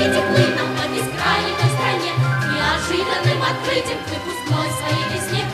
Дети плыном по бескрайней стране, неожиданным открытием выпускной своей весне.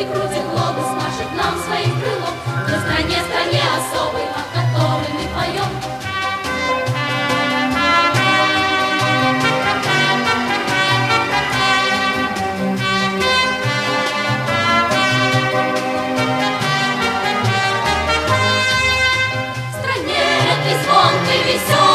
и крутит глобус, машет нам своим крылом. На стране, стране особой, о которой мы поем. веселый.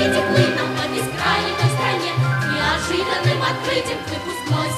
дети плыть нам по бескрайней стране, неожиданным открытием выпускной.